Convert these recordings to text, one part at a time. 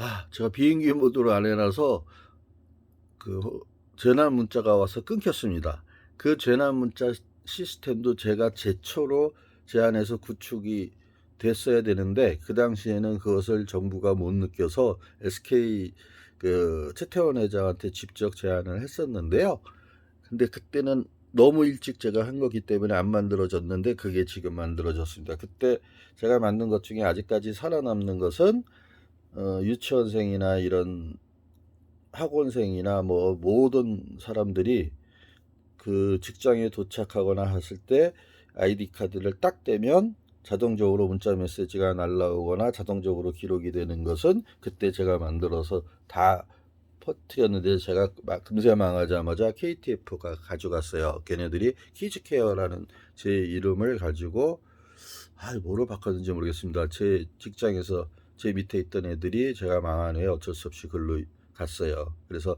아, 제가 비행기 모드로 안 해놔서 그 재난 문자가 와서 끊겼습니다. 그 재난 문자 시스템도 제가 제초로 제 안에서 구축이 됐어야 되는데 그 당시에는 그것을 정부가 못 느껴서 SK 그 최태원 회장한테 직접 제안을 했었는데요. 근데 그때는 너무 일찍 제가 한 거기 때문에 안 만들어졌는데 그게 지금 만들어졌습니다. 그때 제가 만든 것 중에 아직까지 살아남는 것은 어, 유치원생이나 이런 학원생이나 뭐 모든 사람들이 그 직장에 도착하거나 했을 때 아이디 카드를 딱 떼면 자동적으로 문자 메시지가 날라오거나 자동적으로 기록이 되는 것은 그때 제가 만들어서 다 퍼뜨렸는데 제가 막 금세 망하자마자 KTF가 가져갔어요. 걔네들이 키즈케어라는 제 이름을 가지고 아 뭐로 바꿨는지 모르겠습니다. 제 직장에서 제 밑에 있던 애들이 제가 망한 후에 어쩔 수 없이 글로 갔어요. 그래서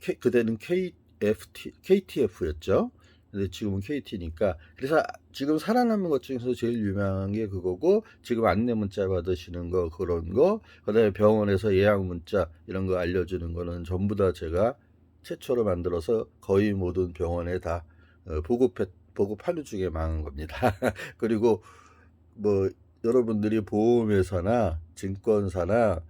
K, 그때는 KFT, KTF였죠. 근데 지금은 KT니까 그래서 지금 살아남은 것 중에서 제일 유명한 게 그거고 지금 안내 문자 받으시는 거 그런 거 그다음에 병원에서 예약 문자 이런 거 알려주는 거는 전부 다 제가 최초로 만들어서 거의 모든 병원에 다 어, 보급해 보급하는 중에 망한 겁니다. 그리고 뭐 여러분들이 보험회사나 증권사나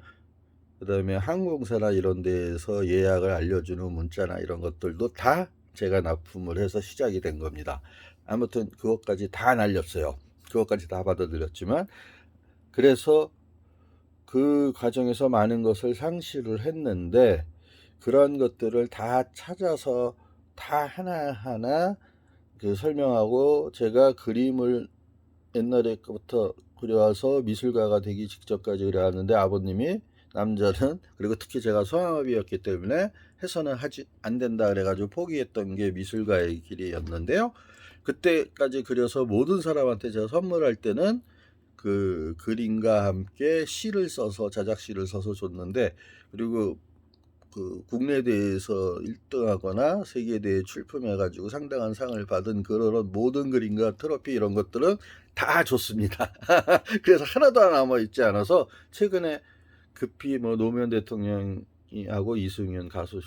그다음에 항공사나 이런 데에서 예약을 알려주는 문자나 이런 것들도 다 제가 납품을 해서 시작이 된 겁니다. 아무튼 그것까지 다 날렸어요. 그것까지 다 받아들였지만 그래서 그 과정에서 많은 것을 상실을 했는데 그런 것들을 다 찾아서 다 하나하나 그 설명하고 제가 그림을 옛날에 부터 그려와서 미술가가 되기 직전까지 그려왔는데 아버님이 남자는 그리고 특히 제가 소아마비였기 때문에 해서는 하지 안 된다 그래가지고 포기했던 게 미술가의 길이었는데요. 그때까지 그려서 모든 사람한테 제가 선물할 때는 그 그림과 함께 시를 써서 자작시를 써서 줬는데 그리고 그 국내 대회에서 1등하거나 세계 대회 출품해가지고 상당한 상을 받은 그런 모든 그림과 트로피 이런 것들은 다 줬습니다. 그래서 하나도 남아 있지 않아서 최근에 급히 뭐 노무현 대통령이하고 이승윤 가수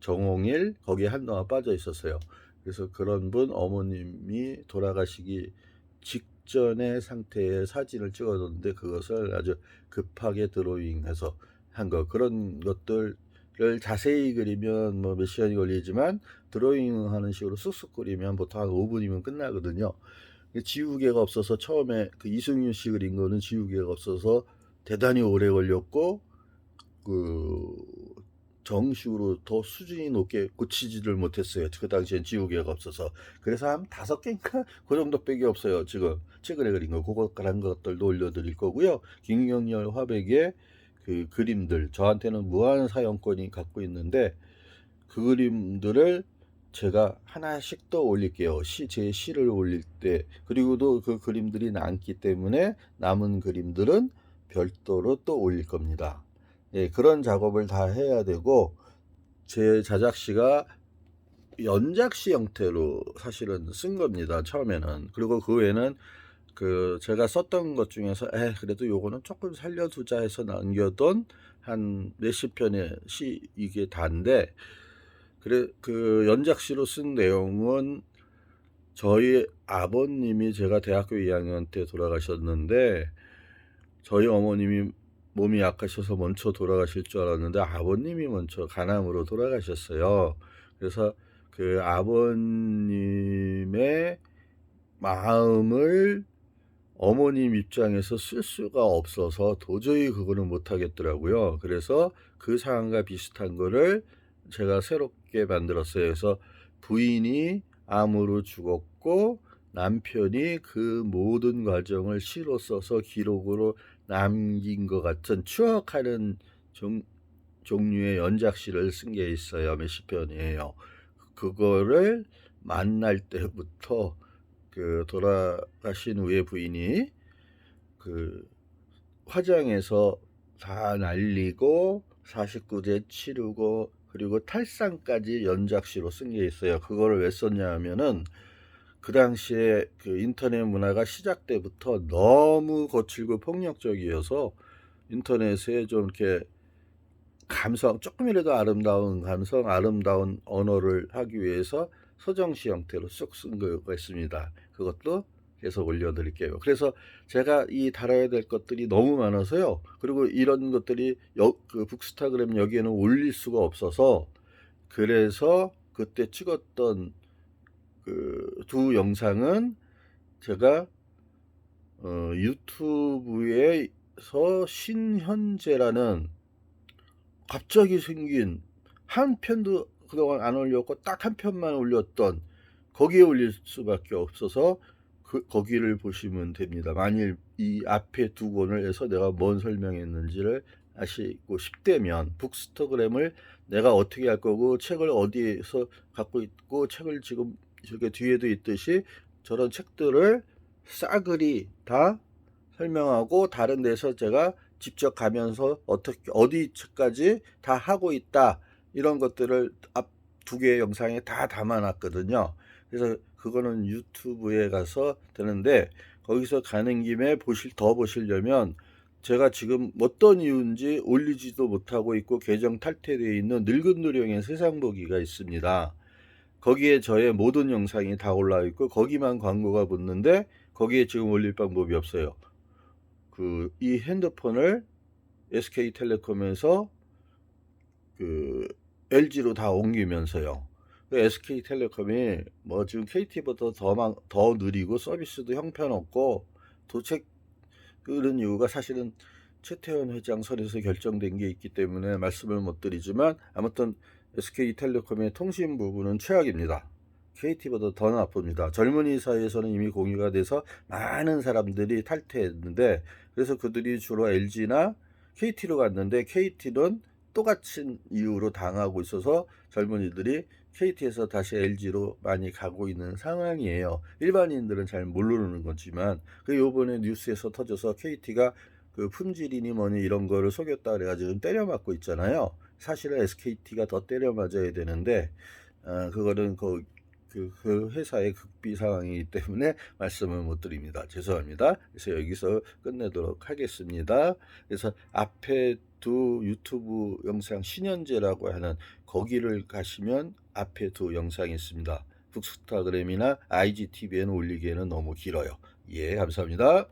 정홍일 거기에 한동안 빠져 있었어요. 그래서 그런 분 어머님이 돌아가시기 직전의 상태의 사진을 찍어뒀는데 그것을 아주 급하게 드로잉해서 한 거 그런 것들 을 자세히 그리면 뭐 몇 시간이 걸리지만 드로잉 하는 식으로 쑥쑥 그리면 보통 한 5분이면 끝나거든요. 지우개가 없어서 처음에 그 이승윤 씨 그린 거는 지우개가 없어서 대단히 오래 걸렸고 그 정식으로 더 수준이 높게 고치지를 못했어요. 그 당시엔 지우개가 없어서 그래서 한 다섯 개인가 그 정도밖에 없어요. 지금 최근에 그린 거 그거 그런 것들도 올려드릴 거고요. 김경열 화백의 그 그림들 저한테는 무한 사용권이 갖고 있는데 그 그림들을 제가 하나씩 더 올릴게요. 시, 제 시를 올릴 때 그리고도 그 그림들이 남기 때문에 남은 그림들은 별도로 또 올릴 겁니다. 예, 그런 작업을 다 해야 되고 제 자작시가 연작시 형태로 사실은 쓴 겁니다. 처음에는 그리고 그 외에는 그 제가 썼던 것 중에서 에 그래도 요거는 조금 살려두자 해서 남겨둔 한 몇십 편의 시 이게 다인데 그래 그 연작시로 쓴 내용은 저희 아버님이 제가 대학교 2학년 때 돌아가셨는데 저희 어머님이 몸이 약하셔서 먼저 돌아가실 줄 알았는데 아버님이 먼저 간암으로 돌아가셨어요. 그래서 그 아버님의 마음을 어머님 입장에서 쓸 수가 없어서 도저히 그거는 못 하겠더라고요. 그래서 그 상황과 비슷한 거를 제가 새롭게 만들었어요. 그래서 부인이 암으로 죽었고 남편이 그 모든 과정을 시로 써서 기록으로 남긴 것 같은 추억하는 종, 종류의 연작시를 쓴 게 있어요. 몇십 편이에요. 그거를 만날 때부터 그 돌아가신 후에 부인이 그 화장에서 다 날리고 49제 치르고 그리고 탈상까지 연작시로 쓴 게 있어요. 그거를 왜 썼냐 하면은 그 당시에 그 인터넷 문화가 시작 때부터 너무 거칠고 폭력적이어서 인터넷에 좀 이렇게 감성 조금이라도 아름다운 감성, 아름다운 언어를 하기 위해서 서정시 형태로 쑥 쓴 거가 있습니다. 그것도 계속 올려드릴게요. 그래서 제가 이 달아야 될 것들이 너무 많아서요. 그리고 이런 것들이 여, 그 북스타그램 여기에는 올릴 수가 없어서 그래서 그때 찍었던 그 두 영상은 제가 어, 유튜브에서 신현재라는 갑자기 생긴 한 편도 그동안 안 올렸고 딱 한 편만 올렸던 거기에 올릴 수밖에 없어서 그 거기를 보시면 됩니다. 만일 이 앞에 두 권을 해서 내가 뭔 설명했는지를 아시고 싶다면 북스터그램을 내가 어떻게 할 거고 책을 어디에서 갖고 있고 책을 지금 저게 뒤에도 있듯이 저런 책들을 싸그리 다 설명하고 다른 데서 제가 직접 가면서 어떻게 어디까지 다 하고 있다 이런 것들을 앞 두 개의 영상에 다 담아놨거든요. 그래서 그거는 유튜브에 가서 되는데 거기서 가는 김에 보실 더 보시려면 제가 지금 어떤 이유인지 올리지도 못하고 있고 계정 탈퇴되어 있는 늙은 누령의 세상 보기가 있습니다. 거기에 저의 모든 영상이 다 올라와 있고 거기만 광고가 붙는데 거기에 지금 올릴 방법이 없어요. 그 이 핸드폰을 SK텔레콤에서 그 LG로 다 옮기면서요. 그 SK텔레콤이 뭐 지금 KT보다 더, 막, 더 느리고 서비스도 형편없고 도책 그런 이유가 사실은 최태원 회장 선에서 결정된 게 있기 때문에 말씀을 못 드리지만 아무튼 SK텔레콤의 통신 부분은 최악입니다. KT보다 더 나쁩니다. 젊은이 사이에서는 이미 공유가 돼서 많은 사람들이 탈퇴했는데 그래서 그들이 주로 LG나 KT로 갔는데 KT는 똑같은 이유로 당하고 있어서 젊은이들이 KT에서 다시 LG로 많이 가고 있는 상황이에요. 일반인들은 잘 모르는 거지만 그 요번에 뉴스에서 터져서 KT가 그 품질이니 뭐니 이런 거를 속였다 그래가지고 때려 맞고 있잖아요. 사실은 SKT가 더 때려 맞아야 되는데 어, 그거는 그, 그, 그 회사의 극비 상황이기 때문에 말씀을 못 드립니다. 죄송합니다. 그래서 여기서 끝내도록 하겠습니다. 그래서 앞에 두 유튜브 영상 신현재라고 하는 거기를 가시면 앞에 두 영상이 있습니다. 북스타그램이나 IGTV에는 올리기에는 너무 길어요. 예, 감사합니다.